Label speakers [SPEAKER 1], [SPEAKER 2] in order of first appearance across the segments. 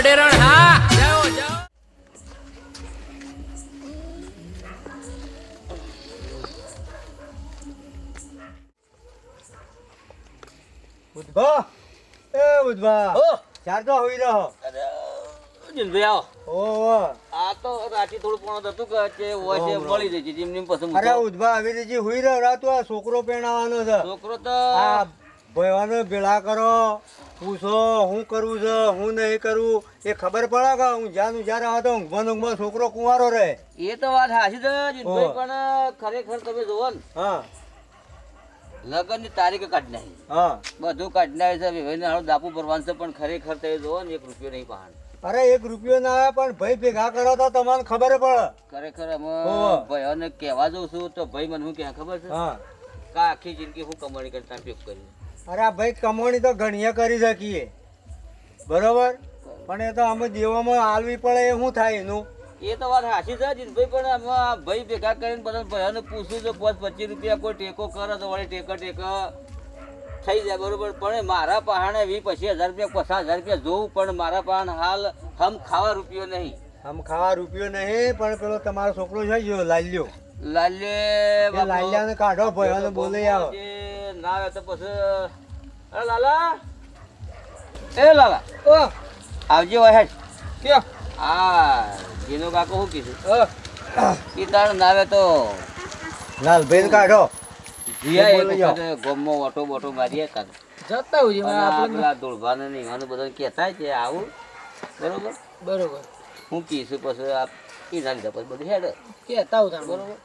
[SPEAKER 1] અડેરણ હા. જાઓ જાઓ.
[SPEAKER 2] ઉદ્ભા એ ઉદ્ભા
[SPEAKER 3] ઓ.
[SPEAKER 2] ચાર તો હોઈ રહ્યો
[SPEAKER 3] જીનભાઈ આવો. આ તો રાતી થોડું પણ હતું કે. મળી પસંદ
[SPEAKER 2] અરે ઉદ્ભા આવી રીતે હોઈ રહ્યો રાતો આ છોકરો પહેણાવાનો છે.
[SPEAKER 3] છોકરો તો
[SPEAKER 2] ભયવાનો ભેળા કરો. પૂછો હું કરવું છે હું નહીં કરવું એ ખબર પડે કે હું જ્યાં નું જ્યારે હતો ઊંઘમાં ઊંઘમાં છોકરો કુંવારો રહે.
[SPEAKER 3] એ તો વાત સાચી છે પણ ખરેખર તમે જોવો ને
[SPEAKER 2] હા.
[SPEAKER 3] લગ્નની તારીખ કાઢી નાખી.
[SPEAKER 2] હા.
[SPEAKER 3] બધું કાઢી નાખી છે વિભાઈને હાલો દાપુ ભરવાનું છે પણ ખરેખર તમે જોવો ને એક રૂપિયો નહીં પહાણ
[SPEAKER 2] અરે એક રૂપિયો ના આવે પણ ભાઈ ભેગા કરો તો તમને ખબર પડે.
[SPEAKER 3] ખરેખર અમે. ભાઈઓને કહેવા જઉં છું તો ભાઈ મને હું ક્યાં ખબર છે?
[SPEAKER 2] હા.
[SPEAKER 3] કા આખી જિંદગી હું કમાણી કરતા ઉપયોગ કરી
[SPEAKER 2] અરે ભાઈ કમાણી તો ઘણીએ કરી શકીએ. બરોબર? પણ એ તો અમે દેવામાં આલવી પડે એ શું થાય એનું?
[SPEAKER 3] એ તો વાત હાચી છે જીનભાઈ પણ અમે ભાઈ ભેગા કરીને બધા ભાઈને પૂછ્યું છે પાંચ પચીસ રૂપિયા કોઈ ટેકો કરે તો વળી ટેકો ટેકો થઈ જાય બરોબર? પણ મારા પહાણે વી પચીસ હજાર રૂપિયા પચાસ હજાર રૂપિયા જોવું પણ મારા પહાણ હાલ હમ ખાવા રૂપિયો નહીં.
[SPEAKER 2] હમ ખાવા રૂપિયો નહીં પણ પેલો તમારો છોકરો છે જો લાલ્યો. લાલ્યો લાલ્યાને કાઢો ભાઈઓને બોલે આવો.
[SPEAKER 3] ના આવે તો પછી અરે લાલા. એ લાલા.
[SPEAKER 2] ઓ.
[SPEAKER 3] આવજે
[SPEAKER 2] ક્યાં?
[SPEAKER 3] આ જીનો કાકો હું કીધું? ઈ તાણ ના આવે તો
[SPEAKER 2] લાલભાઈ કાઢો.
[SPEAKER 3] જીયા એક વખત ગોમમાં ઓટો બોટો મારીએ કાઢો
[SPEAKER 1] જતા હોય
[SPEAKER 3] અને આ પેલા દોડભાને ને ઈવાને બધાને કહેતા છે આવું. બરોબર?
[SPEAKER 1] બરોબર.
[SPEAKER 3] હું કીશું પછી આ ઈ ના લીધા પછી બધું હેડ.
[SPEAKER 1] કેતા હોય
[SPEAKER 3] બરોબર?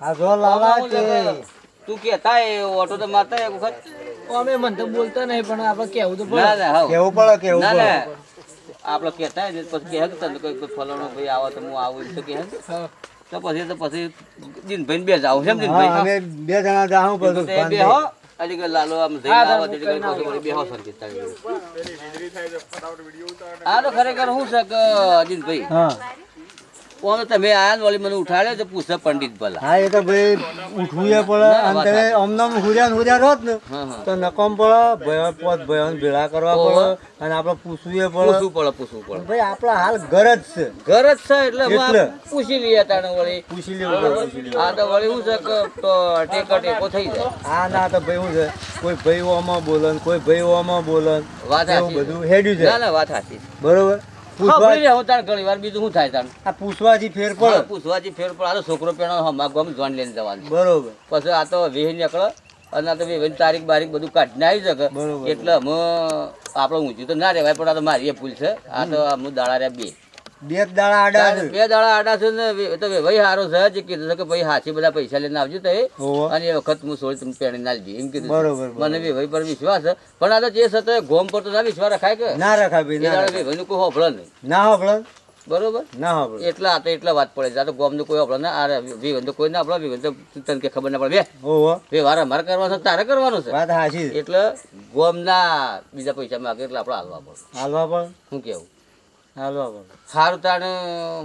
[SPEAKER 2] આ જો લાલા તે
[SPEAKER 3] હું લગે? તું કહેતા એ ઓટો તો મારતા એક વખત.
[SPEAKER 1] અમે મન તો બોલતા નહીં પણ આપણે કેવું તો
[SPEAKER 3] ના ના
[SPEAKER 2] કેવું પડે કેવું
[SPEAKER 3] ના
[SPEAKER 2] પડે.
[SPEAKER 3] ના આપણે કહેતા ને પછી કહે કે તને કોઈ કોઈ ફલાણો ભાઈ આવો તો હું આવું તો કહે. તો પછી તો પછી દિનભાઈ બે જાવ છે દિનભાઈ?
[SPEAKER 2] અમે બે જણા જાઉં
[SPEAKER 3] તો બે હો. અલી કે લાલો આમ આવો પછી બે હો આ તો ખરેખર શું છે કે દિનભાઈ?
[SPEAKER 2] હા
[SPEAKER 3] ઓમ તમે આયા ને વળી મને ઉઠાડ્યો તો પૂછે પંડિત ભલા.
[SPEAKER 2] હા એ તો ભાઈ ઉઠવું પડે.
[SPEAKER 3] ના,
[SPEAKER 2] અને તમે અમને હુર્યા ને હુર્યા રોત ને
[SPEAKER 3] હા હા.
[SPEAKER 2] તો નકમ પડે ભયો પોત ભયોને ભેળા કરવા પડે અને આપણે પૂછવું પડે.
[SPEAKER 3] પૂછવું પડે પૂછવું પડે.
[SPEAKER 2] ભાઈ આપણા હાલ ગરજ છે.
[SPEAKER 3] ગરજ છે એટલે હું પૂછી લઈએ તાણે વળી.
[SPEAKER 2] પૂછી લેવું પડે
[SPEAKER 3] હા તો વળી શું છે કે ટેકો ટેકો થઈ જાય.
[SPEAKER 2] હા ના તો ભાઈ શું છે? કોઈ ભાઈ ઓમાં બોલે કોઈ ભાઈ ઓમાં બોલન
[SPEAKER 3] વાત
[SPEAKER 2] બધું હેડ્યું
[SPEAKER 3] ના
[SPEAKER 2] છે.
[SPEAKER 3] ના વાત સાચી
[SPEAKER 2] બરોબર?
[SPEAKER 3] હા
[SPEAKER 2] પૂછવા
[SPEAKER 3] હું ઘણી વાર બીજું શું થાય તાણ
[SPEAKER 2] આ પૂછવાથી ફેર પડે.
[SPEAKER 3] પૂછવાથી ફેર પડે. આ છોકરો પેણો હમા ગમ જોન લઈને જવાનું
[SPEAKER 2] બરોબર.
[SPEAKER 3] પછી આ તો વેહ નીકળે અને આ તો વેહની તારીખ બારીખ બધું કાઢીને આવી શકે. એટલે અમે આપણે ઊંચું તો ના રહેવાય પણ આ તો મારી ભૂલ છે. આ તો અમુ દાડા રહ્યા બે.
[SPEAKER 2] બે દાડા આડા છે.
[SPEAKER 3] બે દાડા આડા છે ને તો ભાઈ હારો છે જે કીધું છે કે ભાઈ હાથી બધા પૈસા લઈને આવજો તો અને એ વખત હું સોળી તમે પેણી ના એમ કીધું.
[SPEAKER 2] બરોબર.
[SPEAKER 3] મને ભાઈ પર વિશ્વાસ છે. પણ આ તો જે છે તો ગોમ પર તો ના વિશ્વાસ રખાય કે?
[SPEAKER 2] ના રખાય ભાઈ ના
[SPEAKER 3] દાડે
[SPEAKER 2] રખાય.
[SPEAKER 3] કોઈ હોભળે નહીં.
[SPEAKER 2] ના હોભળે.
[SPEAKER 3] બરોબર?
[SPEAKER 2] ના
[SPEAKER 3] એટલા આ તો એટલા વાત પડે આ તો ગોમનું કોઈ હોભળે ના આ વિવન તો કોઈ ના હોભળે વિવન તો તને કે ખબર ના પડે. બે વાર અમારે કરવાનો છે તારે કરવાનું છે.
[SPEAKER 2] વાત ગોમ ના
[SPEAKER 3] એટલે બીજા પૈસા માગે એટલે આપણે હાલવા પડે.
[SPEAKER 2] હાલવા પણ
[SPEAKER 3] શું કેવું?
[SPEAKER 2] પણ
[SPEAKER 3] સારું તાણે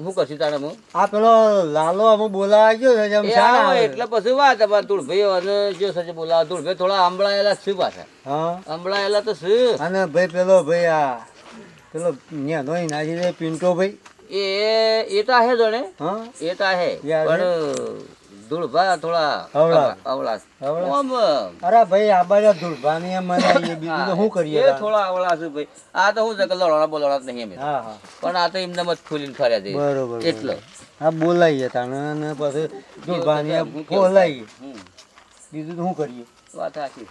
[SPEAKER 3] શું કરશું તાણે હું?
[SPEAKER 2] આ પેલો લાલો અમે બોલાવા ગયો છે જેમ.
[SPEAKER 3] એટલે પછી વાત અમારે ધૂળભાઈ અને જો સજે બોલાવા ધૂળભાઈ થોડા આંબળાયેલા છે પાછા.
[SPEAKER 2] હા.
[SPEAKER 3] આંબળાયેલા તો છે.
[SPEAKER 2] અને ભાઈ પેલો ભાઈ આ પેલો ન્યાનો ઈ નાજી દે પિન્ટો ભાઈ.
[SPEAKER 3] એ એ તો હે જોણે
[SPEAKER 2] હા.
[SPEAKER 3] એ તો હે પણ ધૂળભા થોડા.
[SPEAKER 2] અવળા.
[SPEAKER 3] અવળા.
[SPEAKER 2] અવળા? અરે ભાઈ આ બાજુ ધૂળભાની એમ મનાઈએ બીજું તો શું કરીએ
[SPEAKER 3] એ થોડા અવળા છે ભાઈ. આ તો હું છે કે લડવાના બોલવાના નહીં
[SPEAKER 2] હા
[SPEAKER 3] પણ આ તો એમને મત ખોલીને ફર્યા છે.
[SPEAKER 2] બરોબર
[SPEAKER 3] એટલે.
[SPEAKER 2] હા બોલાઈએ તાણે અને પછી ધૂળભાની એમ બોલાઈએ બીજું તો શું કરીએ?
[SPEAKER 3] વાત સાચી.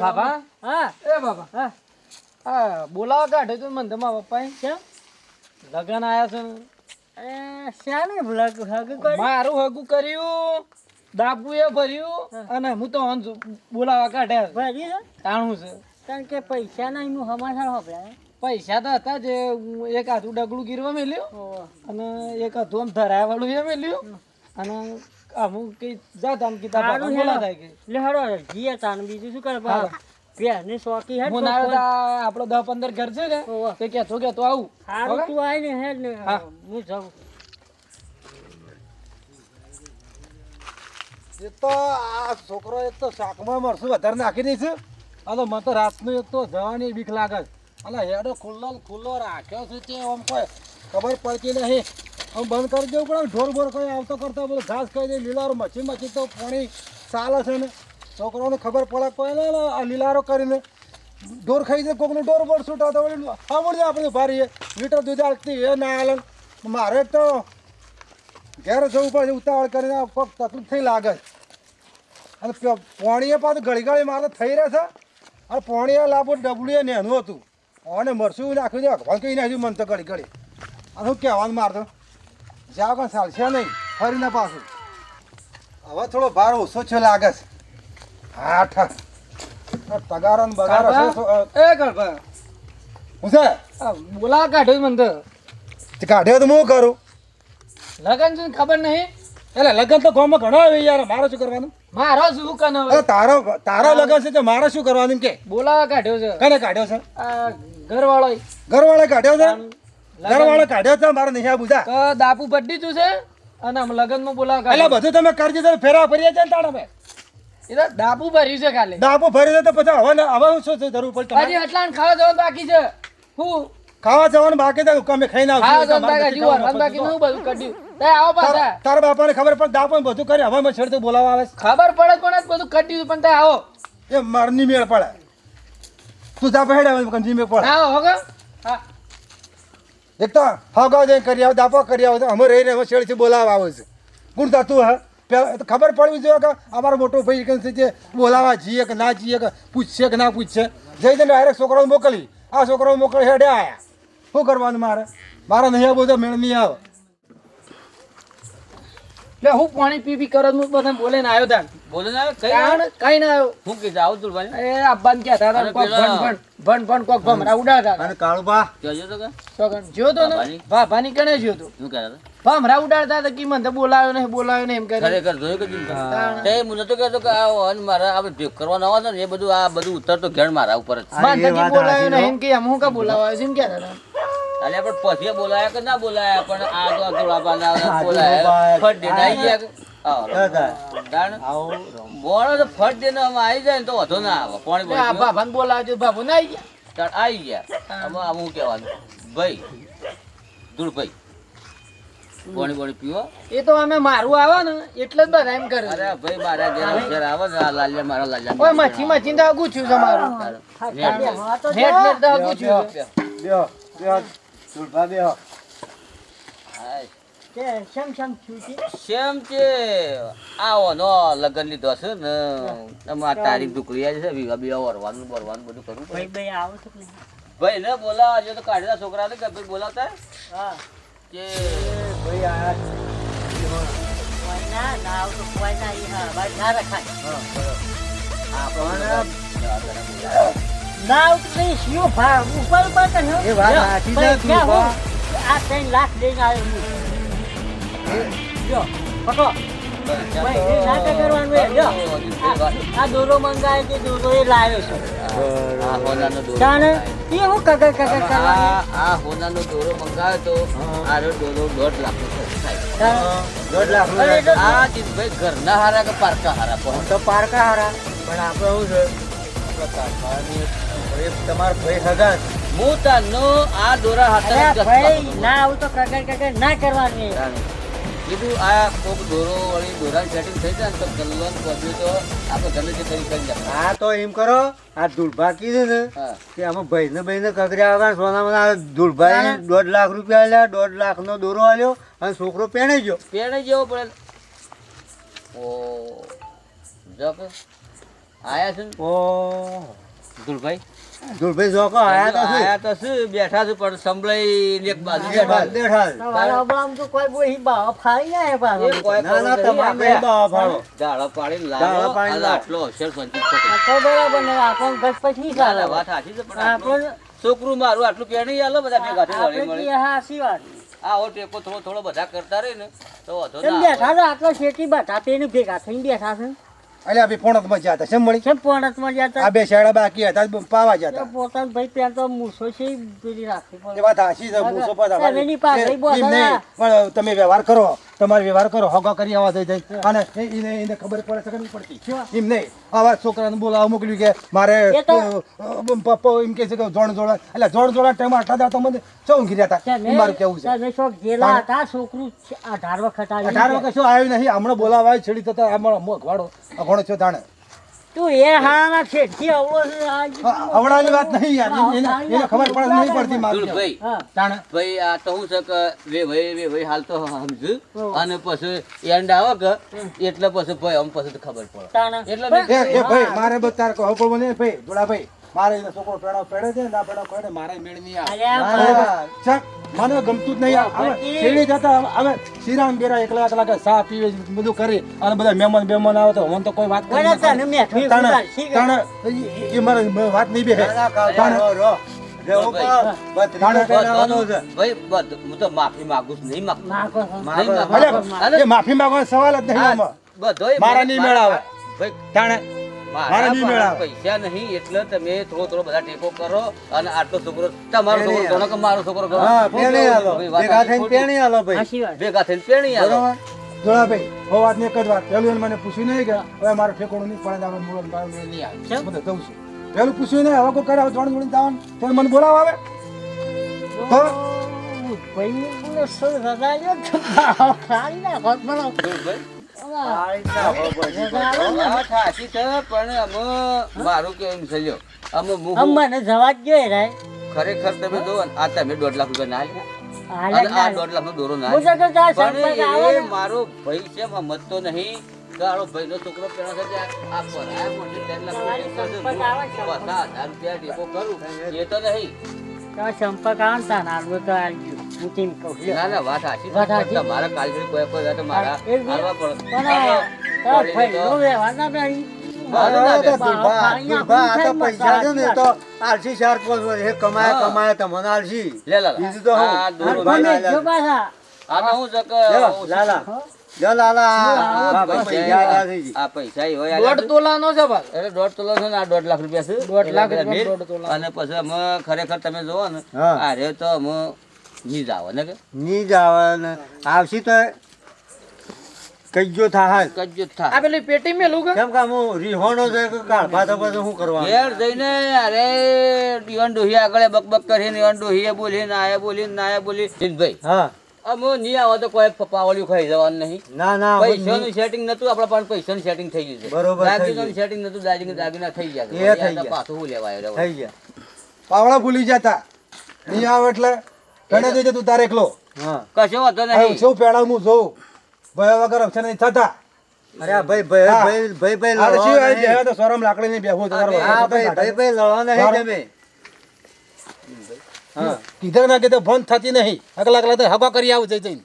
[SPEAKER 1] બાબા?
[SPEAKER 4] હા.
[SPEAKER 1] એ બાબા.
[SPEAKER 4] હા.
[SPEAKER 1] હા બોલાવા કાઢે તો મને તમારા પપ્પાએ.
[SPEAKER 4] કેમ?
[SPEAKER 1] લગન આયા છે
[SPEAKER 4] એ શાને ભલક હગ કરી?
[SPEAKER 1] મારું હગું કર્યું દાબુએ ભર્યું અને હું તો બોલાવા કાઢ્યા છે. તાણું છે.
[SPEAKER 4] કારણ કે પૈસા ના એનું સમાચાર હોભળાય
[SPEAKER 1] પૈસા તો હતા જે એક હાથું ડગલું ગીરવા મેલ્યું. અને એક હતું આમ ધરાયા વાળું એ મેલ્યું અને અમુક કઈ જાત આમ કીધા બોલા થાય કે.
[SPEAKER 4] લે હળો જીએ તાન બીજું શું કરે
[SPEAKER 1] હા.
[SPEAKER 4] પેરની શોખી હે
[SPEAKER 1] હું ના આપણો દસ પંદર ઘર છે ને
[SPEAKER 4] ઓહો.
[SPEAKER 1] તે કેતો કેતો આવું.
[SPEAKER 4] સારું
[SPEAKER 1] ઓકે?
[SPEAKER 4] તું આવીને હેડ ને
[SPEAKER 1] હું.
[SPEAKER 4] જાઉં.
[SPEAKER 5] એ તો આ છોકરો એક તો શાકમાં મરસું વધારે નાખી દઈશ અલો મને તો રાતનું એક તો જવાની બીક લાગે. અલ હેડો ખુલ્લો ખુલ્લો રાખ્યો છે તે આમ કોઈ ખબર પડતી નહીં. આમ બંધ કરી દેવું પડે. ઢોર બોર કોઈ આવતો કરતા બધું ઘાસ ખાઈ દે, લીલારો મચી મચી તો પાણી ચાલે છે ને. છોકરાઓને ખબર પડે કોઈ આ લીલારો કરીને ઢોર ખાઈ દે, કોકનું ઢોર બોર છૂટા તો આવડે આપણે ભારી લીટર દૂધ આલતી એ ના આલે. મારે તો ઘેર જવું પડે, ઉતાવળ કરીને કોક તકલીફ થઈ લાગે. અને પોણીએ પાછું ઘડી ઘડી મારે થઈ રહે છે. અને પોણીએ લાભો ડબલુએ નેનું હતું. અને મરસું નાખ્યું છે ભગવાન કહી નાખ્યું મને તો ઘડી ઘડી અને હું કહેવાનું મારતો જાવ કાં ચાલશે નહીં. ફરીને પાછું. હવે થોડો ભાર ઓછો છે લાગે છે. હા ઠક આ તગારો ને બગારો છે
[SPEAKER 1] એ ગળભા
[SPEAKER 5] હું છે?
[SPEAKER 1] બોલા કાઢ્યો મને તો.
[SPEAKER 5] કાઢ્યો તો હું કરું?
[SPEAKER 1] લગન છે ને ખબર નહીં?
[SPEAKER 5] એટલે લગન તો ગામમાં ઘણો આવે યાર મારો શું કરવાનું?
[SPEAKER 1] મારો શું કનો
[SPEAKER 5] તારો તારો લગન છે તો મારે શું કરવાનું કે?
[SPEAKER 1] બોલાવા કાઢ્યો છે.
[SPEAKER 5] કને કાઢ્યો છે?
[SPEAKER 1] ઘરવાળો
[SPEAKER 5] ઘરવાળા કાઢ્યો છે? ઘરવાળા કાઢ્યો છે મારે નહીં બુધા
[SPEAKER 1] તો દાપુ પટ્ટી તું છે? અને લગનમાં બોલાવા
[SPEAKER 5] એટલે બધું તમે કરજો તો ફેરા ફરીએ છે ને તાણા ભાઈ
[SPEAKER 1] એ તો દાપુ ભર્યું છે ખાલી.
[SPEAKER 5] ડાબો ફરી તો પછી હવે હવે શું શું જરૂર પડે
[SPEAKER 1] હજી એટલા ખાવા જવાનું બાકી છે. હું
[SPEAKER 5] ખાવા જવાનું બાકી તો અમે
[SPEAKER 1] બધું કાઢ્યું તે આવો પાછા.
[SPEAKER 5] તાર- તારા બાપાને ખબર પડે દાપો બધું કરી હવે મેં છેડતું બોલાવા આવે
[SPEAKER 1] ખબર પડે પણ બધું કાઢ્યું પણ તે આવો.
[SPEAKER 5] એ મારની મેળ પડે. તું જા પહેડે હવે કંજી મેળ પડે.
[SPEAKER 1] આવો હોગો હા
[SPEAKER 5] એક તો હગાવ જઈને કરી આવે, દાપા કરી આવો, અમે રહીને હવે છેડથી બોલાવા આવે છે. કોણ તું હે? તો ખબર પડવી જોઈએ કે અમારો મોટો ભાઈ કે જે બોલાવા જઈએ કે ના જઈએ કે પૂછશે કે ના પૂછશે. જઈ જઈને ડાયરેક્ટ છોકરાઓ મોકલી. આ છોકરાઓ મોકલી હેડે આવ્યા શું કરવાનું મારે? મારે નહીં આવું તો મેળ નહીં આવે.
[SPEAKER 1] એટલે હું પાણી પી પી કરો હું બધા બોલે ને આવ્યો તાન
[SPEAKER 3] બોલો ને કઈ
[SPEAKER 1] કારણ કઈ ના આવ્યો
[SPEAKER 3] હું કીધું આવું તું ભાઈ.
[SPEAKER 1] એ અબ્બાને કે હતા?
[SPEAKER 3] અને
[SPEAKER 1] કોક ભણ ભણ ભણ ભણ કોક ભમરા ઉડાડતા
[SPEAKER 2] અને કાળુબા
[SPEAKER 3] જોજો તો કે?
[SPEAKER 1] તો કણ જ્યો તો ને? ભાભાની? કણે જો તો.
[SPEAKER 3] શું કહેતા
[SPEAKER 1] ભમરા ઉડાડતા હતા કે મને બોલાયો નહીં બોલાયો નહીં એમ કરે
[SPEAKER 3] ખરેખર જોયું કે તે હું નતો કહેતો કે આ વહન મારા આપણે ભેગ કરવાનો આવે છે ને એ બધું આ બધું ઉતરતો ઘેર મારા ઉપર જ.
[SPEAKER 1] મને બોલાયો નહીં એમ કે હું કા બોલાવા આવ્યો છે એમ કહેતા
[SPEAKER 3] અલ્યા પણ પછી બોલાયા કે ના બોલાયા? પણ આ તો ધોળાપાના
[SPEAKER 2] આ
[SPEAKER 3] બોલાયા. ફટ દે આવી ગયા તો ફટ દે આવી જાય ને તો વધો ના આવે. કોણ
[SPEAKER 1] ભાભાને બોલાવ્યો છે ભાભો ના આવી ગયા?
[SPEAKER 3] આવી ગયા. આમાં આમ હું કહેવાનું? ભાઈ ધૂળભાઈ પાણી પાણી પીવો.
[SPEAKER 1] એ તો અમે મારું આવે ને એટલે જ બધા એમ કરે.
[SPEAKER 3] અરે ભાઈ મારા ઘેર અક્ષર આવે ને આ લાલિયા મારા લાલ્યા
[SPEAKER 1] ઓય મચ્છી મચ્છી તો છું છે મારું.
[SPEAKER 3] નેટ.
[SPEAKER 4] તો
[SPEAKER 1] નેટ તો ગુચ્યું છે.
[SPEAKER 2] બેહો બેહો
[SPEAKER 3] હાય.
[SPEAKER 4] તે શમ શમ
[SPEAKER 3] શેમ છે? આવો નો લગન લીધો છે ને. તમારે તારીખ દુકરી આવી છે વિવાહ બી વરવાનું બરવાનું બધું કરવું
[SPEAKER 4] ભાઈ ભાઈ આવો છો કે
[SPEAKER 3] ભાઈ ને બોલા જો તો કાઢેલા છોકરા ને કે ભાઈ બોલાવતા?
[SPEAKER 4] હા.
[SPEAKER 3] કે
[SPEAKER 2] ભાઈ
[SPEAKER 4] આ ના ના આવો તો કોઈ ના ઈ હા ભાઈ ના રખાય. ના આવું તો નહીં શિયો ભા ઉપર ઉપર તો ન-
[SPEAKER 2] એ વાત સાચી છે, તું ભા.
[SPEAKER 4] હું? આ ત્રણ લાખ લઈને આવ્યો હું. જો પકડો. ભાઈ નાટક કરવાનું એ જો આ- આ દોરો મંગાવ્યો તે દોરો એ લાવ્યો છે.
[SPEAKER 3] આ હોનાનો દોરો
[SPEAKER 4] તાને એ હું કગર કગર કરવાનું?
[SPEAKER 3] આ હોનાનો દોરો મંગાવ્યો તો આ રહ્યો દોરો દોઢ લાખ નો થાય.
[SPEAKER 2] દોઢ લાખ
[SPEAKER 3] આ જીતભાઈ ઘરના હારા કે પારકા હારા? પણ
[SPEAKER 2] તો પારકા હારા. પણ આપણે શું છે? તમારા ભાઈ હગા છે.
[SPEAKER 3] હું તારનો આ દોરા હાથે
[SPEAKER 4] ભાઈ ના આવું તો કગર કગર ના કરવાની.
[SPEAKER 3] કીધું આ કોક દોરો વળી દોરા સેટિંગ થઈ જાય ને તો ગલ્લો ને તો આપણે ગમે તે કરી કરી જાય
[SPEAKER 2] હા તો એમ કરો. આ દુલભા કીધું ને કે આમાં ભાઈને ભાઈને કગર્યા વગર સોનામાં આ દુલભાઈ દોઢ લાખ રૂપિયા આલ્યા દોઢ લાખનો દોરો આલ્યો અને છોકરો પહેણી ગયો.
[SPEAKER 3] પેણે ગયો પડે ઓ જો આયા છે ને.
[SPEAKER 2] ઓ
[SPEAKER 3] ધુલભાઈ
[SPEAKER 2] દુલભાઈ જોકો આયા તો છે
[SPEAKER 3] આયા તો શું? બેઠા છે પણ સંભળાઈ એક બાજુ બેઠા
[SPEAKER 2] બેઠા
[SPEAKER 4] તમારા અબળામ તો કોઈ ફાઈ
[SPEAKER 2] ના ના તમારે
[SPEAKER 3] લાવો. આટલો
[SPEAKER 4] આ તો બરાબર ને પછી ચાલે.
[SPEAKER 3] વાત સાચી છે પણ છોકરું મારું આટલું પેણી આલો બધા ભેગા થઈ વળી મળી
[SPEAKER 4] હાચી વાત.
[SPEAKER 3] આવો ટેકો થોડો થોડો બધા કરતા રહે ને તો વાંધો ના
[SPEAKER 4] બેઠા આટલો શેકી બેઠા તેને ભેગા થઈને બેઠા છે?
[SPEAKER 5] અલ્યા બી પોણતમાં જ્યાં હતા શેમ મળી
[SPEAKER 4] કેમ પોણતમાં જતા
[SPEAKER 5] આ બે શાળા બાકી હતા પાવા જતા
[SPEAKER 4] પોતાનો ભાઈ ત્યાં તો મૂસો છે પેલી રાખવી
[SPEAKER 5] એ વાત હાસી છે મૂસો પર
[SPEAKER 4] એની પાસે
[SPEAKER 5] પણ તમે વ્યવહાર કરો તમારો વ્યવહાર કરો હોગા કરી આવા થઈ જાય. અને એને એને ખબર પડે છે પડતી? એમ નહીં. આવા છોકરાને બોલાવા મોકલ્યું કે મારે પપ્પા એમ કે છે કે જોણ જોડા એટલે જોણ જોડા ટાઈમ આટલા દાડા તો મને ચૌ ઘીર્યા હતા. મારું કેવું છે?
[SPEAKER 4] તમે શોખ ગેલા હતા છોકરું અઢાર વખત
[SPEAKER 5] અઢાર વખત શું આવ્યું નહીં? હમણાં બોલાવા છેડી થતા હમણાં મોઘવાડો અઘોણો છો તાણે?
[SPEAKER 4] તું એ હારાના છેડથી અવળો છે આ જ.
[SPEAKER 5] વાત નહીં યાર એને એને ખબર પડે નહીં પડતી મારું
[SPEAKER 4] ભાઈ.
[SPEAKER 5] તાણે?
[SPEAKER 3] ભાઈ આ તો હું છે કે વે ભાઈ વે ભાઈ હાલ તો સમજ અને પછી એન્ડ આવે કે એટલે પછી ભાઈ આમ પછી તો ખબર પડે.
[SPEAKER 4] તાણા.
[SPEAKER 3] એટલે
[SPEAKER 5] એ ભાઈ મારે બતાર તારે કહો પણ નહીં ભાઈ જોડા ભાઈ મારે એનો છોકરો પેડો પેડે છે ના પેડો કોઈ મારે મેળ નહીં આવે. ચક, મને ગમતું જ નહીં આ- હવે શેરડી જતા હવે શ્રીરામ બેરા એકલા એકલા કે ચા પીવે બધું કરી. અને બધા મહેમાન બેમાન આવે તો હું તો કોઈ વાત કરી. તાણે- એ- મારે વાત નહીં બે
[SPEAKER 3] માફી
[SPEAKER 5] માંગવાનો સવાલ જ નહીં મારા નહીં મેળ આવે.
[SPEAKER 3] ભાઈ.
[SPEAKER 5] તાણે
[SPEAKER 3] મારા
[SPEAKER 5] નહીં મેળ.
[SPEAKER 3] પાસે
[SPEAKER 5] આવે.
[SPEAKER 3] પૈસા નહીં એટલે તમે થોડો થોડો બધા ટેકો કરો અને આટલો છોકરો તમારો છોકરો ગણો કે મારો છોકરો ગણો
[SPEAKER 2] હા પેણી હાલો. ભેગા થઈને પેણી હાલો ભાઈ.
[SPEAKER 3] ભેગા થઈને પેણી આલો
[SPEAKER 5] જોડાભાઈ હો વાતની એક જ વાત. પેલું એને મને પૂછ્યું નહીં કે હવે મારો ઠેકોણું નહીં પડે આપણે મૂળ નહીં. આવે? દઉં છું. પેલું પૂછ્યું નહીં હવે કોઈ કરે ત્રણ જોડી દાવન? તો મને બોલાવ આવે તો?
[SPEAKER 4] ભાઈ. રજા આવે ને.
[SPEAKER 3] વાત સાચી છે પણ અમે મારું કેવું છે અમે
[SPEAKER 4] મને જવા જ જોઈએ રે
[SPEAKER 3] ખરેખર તમે જોવો આ તમે દોઢ લાખ રૂપિયા ના. આ દોઢ લાખ દોરો
[SPEAKER 4] તો
[SPEAKER 3] પણ
[SPEAKER 4] આવે
[SPEAKER 3] મારો ભાઈ છે સમજતો નહીં તારો ભાઈ નો છોકરો પેલો છે આ પરાયા મોઢે તેર લાખ રૂપિયા
[SPEAKER 4] સંપર્ક આવે,
[SPEAKER 3] પચાસ હજાર રૂપિયા ટેકો કરું એ તો નહીં
[SPEAKER 4] તો સંપર્ક આવે ને તાન હાલવું તો હાલજો. હું તેમ કહું
[SPEAKER 3] ના ના વાત સાચી
[SPEAKER 4] વાત સાચી.
[SPEAKER 3] કાલ કોઈ કોઈ મારા પડે.
[SPEAKER 4] પણ વ્યવહાર ના
[SPEAKER 2] ભાઈ.
[SPEAKER 3] અને પછી ખરેખર તમે જોવો ને. આ રહ્યો તો અમે આવે જાવ ને કે?
[SPEAKER 2] ની આવે ને આવશી તો કજ્જો થાય
[SPEAKER 3] કજ્જો
[SPEAKER 1] આ પેલી પેટી મેલું કે
[SPEAKER 2] કેમ કે હું રીહોણો છે કે કાળભા તો પછી શું કરવા
[SPEAKER 3] ઘેર જઈને અરે દીવાન ડોહી આગળ બકબક કરીને દીવાન ડોહીએ બોલી આયા બોલી ના આયા બોલી. જીતભાઈ
[SPEAKER 2] હા.
[SPEAKER 3] અમો નહીં આવો તો કોઈ પાવલિયું ખાઈ જવાનું નહીં.
[SPEAKER 2] ના ના
[SPEAKER 3] પૈસાનું સેટિંગ નતું આપણા પાસે પૈસાનું સેટિંગ થઈ ગયું છે.
[SPEAKER 2] બરોબર થઈ
[SPEAKER 3] દાગીનાનું સેટિંગ નતું દાગીના દાગીના થઈ ગયા.
[SPEAKER 2] એ થઈ ગયા.
[SPEAKER 3] પાછું લેવાય લેવા
[SPEAKER 2] થઈ ગયા.
[SPEAKER 5] પાવળા ભૂલી જતા. નહીં આવે એટલે. ગણે દેજે તું તારે એકલો.
[SPEAKER 2] હા.
[SPEAKER 3] કશો વાંધો નહીં.
[SPEAKER 5] શું પેડા હું જોઉં? ભય વગર અક્ષર નહીં થતા.
[SPEAKER 2] અરે ભાઈ ભાઈ ભાઈ ભાઈ ભાઈ નહીં.
[SPEAKER 5] તો સોરમ લાકડી ની બેહું તો
[SPEAKER 2] હા ભાઈ ભાઈ ભાઈ લડવા નહીં. તમે. હા.
[SPEAKER 5] કીધા ના કીધા બંધ થતી નહીં. અકલા અકલા તો હગા કરી આવું જઈ જઈને.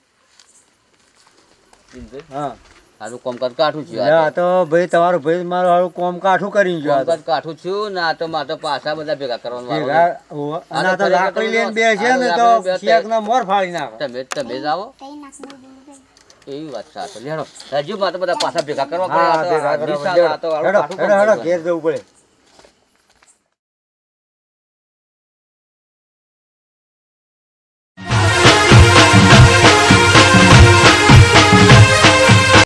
[SPEAKER 2] હા.
[SPEAKER 3] આનું કોમ કાઠું છે
[SPEAKER 2] છું આ તો. ભાઈ તમારો ભાઈ મારું હારું કોમ કાઠું કરી ગયો.
[SPEAKER 3] કામકાજ કાઠું છું ના તો મારે પાછા બધા ભેગા કરવાનું વારો
[SPEAKER 2] આ તો લાકડી લઈને બે છે ને તો શેકના મોર ફાડી નાખ.
[SPEAKER 3] તમે તમે જ આવો એવી વાત સાચી લેડો રાજુ માં બધા પાછા ભેગા કરવા પડે.
[SPEAKER 2] હા
[SPEAKER 3] આ તો
[SPEAKER 2] ભેગા
[SPEAKER 3] આ તો
[SPEAKER 2] હેડો
[SPEAKER 3] કાઠું કામ
[SPEAKER 2] ઘેર જવું પડે.